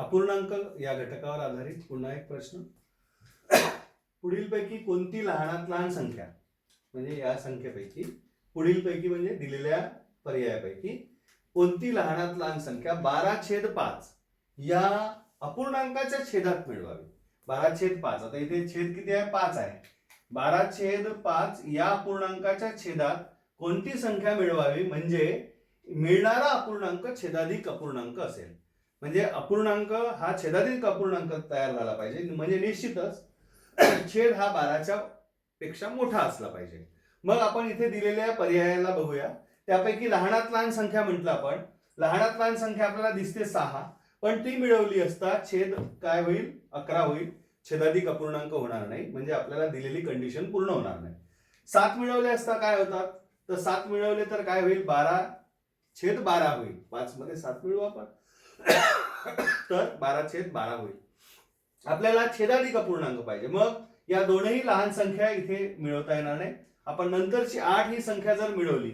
अपूर्णांक या घटकावर आधारित पुन्हा एक प्रश्न. पुढीलपैकी कोणती लहानात लहान संख्या? म्हणजे या संख्येपैकी पुढीलपैकी म्हणजे दिलेल्या पर्यायापैकी कोणती लहानात लहान संख्या? बारा छेद पाच. या अपूर्णांकाच्या छेदात मिळवावी. बारा छेद पाच. आता इथे छेद किती आहे? पाच आहे. बारा छेद पाच या अपूर्णांकाच्या छेदात कोणती संख्या मिळवावी? म्हणजे मिळणारा अपूर्णांक छेदाधिक अपूर्णांक असेल. म्हणजे अपूर्णांक हा छेदाधिक अपूर्णांक तयार झाला पाहिजे. म्हणजे निश्चितच छेद हा बाराच्या पेक्षा मोठा असला पाहिजे. मग आपण इथे दिलेल्या पर्यायाला बघूया. त्यापैकी लहानात लहान संख्या म्हटलं आपण. लहानात लहान संख्या आपल्याला दिसते सहा. पण ती मिळवली असता छेद काय होईल? अकरा होईल. छेदाधिक अपूर्णांक होणार नाही. म्हणजे आपल्याला दिलेली कंडिशन पूर्ण होणार नाही. सात मिळवले असता काय होतात? तर सात मिळवले तर काय होईल? बारा. छेद बारा होईल. पाच मध्ये सात मिळवू आपण. तर बारा छेद बारा होईल. आपल्याला छेदाधिक पूर्णांक पाहिजे. मग या दोनही लहान संख्या इथे मिळवता येणार नाही. आपण नंतरची आठ ही संख्या जर मिळवली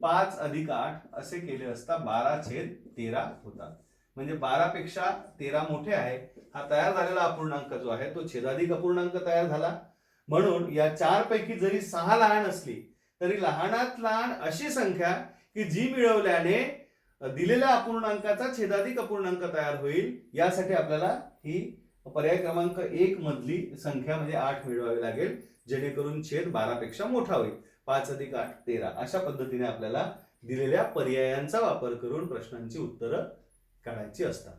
पाच अधिक आठ असे केले असता बारा छेद तेरा होतात. म्हणजे बारा पेक्षा तेरा मोठे आहे. हा तयार झालेला अपूर्णांक जो आहे तो छेदाधिक अपूर्णांक तयार झाला. म्हणून या चार पैकी जरी सहा लहान असली तरी लहानात लहान अशी संख्या की जी मिळवल्याने दिलेल्या अपूर्णांकाचा छेदाधिक अपूर्णांक तयार होईल. यासाठी आपल्याला ही पर्याय क्रमांक एक मधली संख्या म्हणजे आठ मिळवावी लागेल. जेणेकरून छेद बारापेक्षा मोठा होईल. पाच अधिक आठ तेरा. अशा पद्धतीने आपल्याला दिलेल्या पर्यायांचा वापर करून प्रश्नांची उत्तरं काढायची असतात.